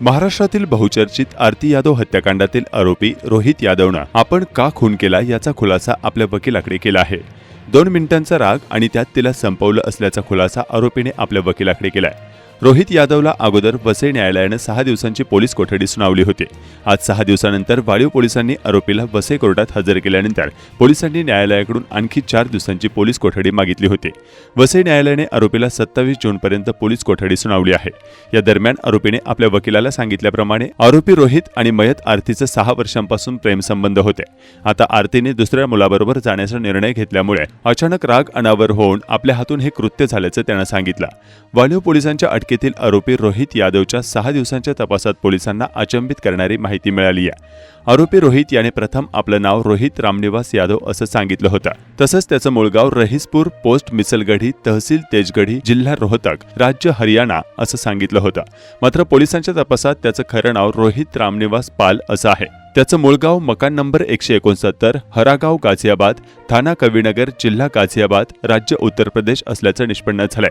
महाराष्ट्रातील बहुचर्चित आरती यादव हत्याकांडातील आरोपी रोहित यादवनं आपण का खून केला याचा खुलासा आपल्या वकिलाकडे केला आहे. दोन मिनिटांचा राग आणि त्यात तिला संपवलं असल्याचा खुलासा आरोपीने आपल्या वकिलाकडे केलाय. रोहित यादवला अगोदर वसई न्यायालयानं सहा दिवसांची पोलीस कोठडी सुनावली होती. आज सहा दिवसानंतर वाळीव पोलिसांनी आरोपीला वसई कोर्टात हजर केल्यानंतर पोलिसांनी न्यायालयाकडून आणखी चार दिवसांची पोलीस कोठडी मागितली होती. वसई न्यायालयाने आरोपीला सत्तावीस जूनपर्यंत पोलीस कोठडी सुनावली आहे. या दरम्यान आरोपीने आपल्या वकिलाला सांगितल्याप्रमाणे आरोपी रोहित आणि मयत आरतीचे सहा वर्षांपासून प्रेमसंबंध होते. आता आरतीने दुसऱ्या मुलाबरोबर जाण्याचा निर्णय घेतल्यामुळे अचानक राग अनावर होऊन आपल्या हातून हे कृत्य झाल्याचं त्यानं सांगितलं. वाळीव पोलिसांच्या अटकेतील आरोपी रोहित यादवच्या सहा दिवसांच्या तपासात पोलिसांना अचंबित करणारी माहिती मिळाली आहे. आरोपी रोहित याने प्रथम आपलं नाव रोहित रामनिवास यादव असं सांगितलं होतं. तसंच त्याचं मूळगाव रहीसपूर पोस्ट मिसलगढी तहसील तेजगढी जिल्हा रोहतक राज्य हरियाणा असं सांगितलं होतं. मात्र पोलिसांच्या तपासात त्याचं खरं नाव रोहित रामनिवास पाल असं आहे. त्याचं मूळ गाव मकान नंबर एकशे एकोणसत्तर हरागाव गाझियाबाद थाना कविनगर जिल्हा गाझियाबाद राज्य उत्तर प्रदेश असल्याचं निष्पन्न झालंय.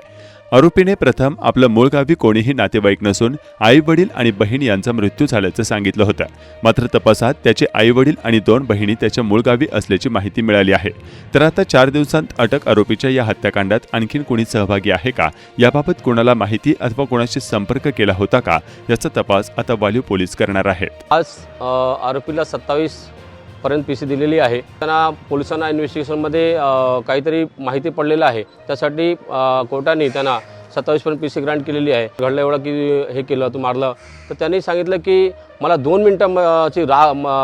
आरोपीने प्रथम आपलं मूळ गावी कोणीही नातेवाईक नसून आई वडील आणि बहीण यांचा मृत्यू झाल्याचं सांगितलं होतं. मात्र तपासात त्याचे आई वडील आणि दोन बहिणी त्याच्या मूळ गावी असल्याची माहिती मिळाली आहे. तर आता चार दिवसांत अटक आरोपीच्या या हत्याकांडात आणखीन कोणी सहभागी आहे का? याबाबत कोणाला माहिती अथवा कोणाशी संपर्क केला होता का? याचा तपास आता वालीव पोलीस करणार आहेत. आज आरोपीला सत्तावीस पर्यंत पी सी दिलेली आहे. त्यांना पोलिसांना इन्व्हेस्टिगेशनमध्ये काहीतरी माहिती पडलेलं आहे. त्यासाठी कोर्टाने त्यांना सत्तावीसपर्यंत पी सी ग्रांट केलेली आहे. घडलं एवढं की हे केलं तू मारलं. तर त्यांनी सांगितलं की मला दोन मिनटाची रा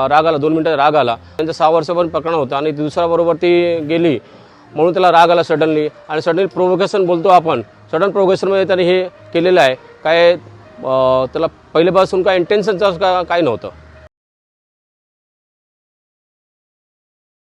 राग आला दोन मिनटाचा राग आला. त्यांचं सहा वर्षापर्यंत प्रकरण होतं आणि दुसऱ्याबरोबर ती गेली. म्हणून त्याला राग आला सडनली आणि सडनली प्रोव्होकेशन बोलतो आपण. सडन प्रोव्होकेशनमध्ये त्याने हे केलेलं आहे. काय त्याला पहिल्यापासून काय इंटेन्शनचं का काय नव्हतं.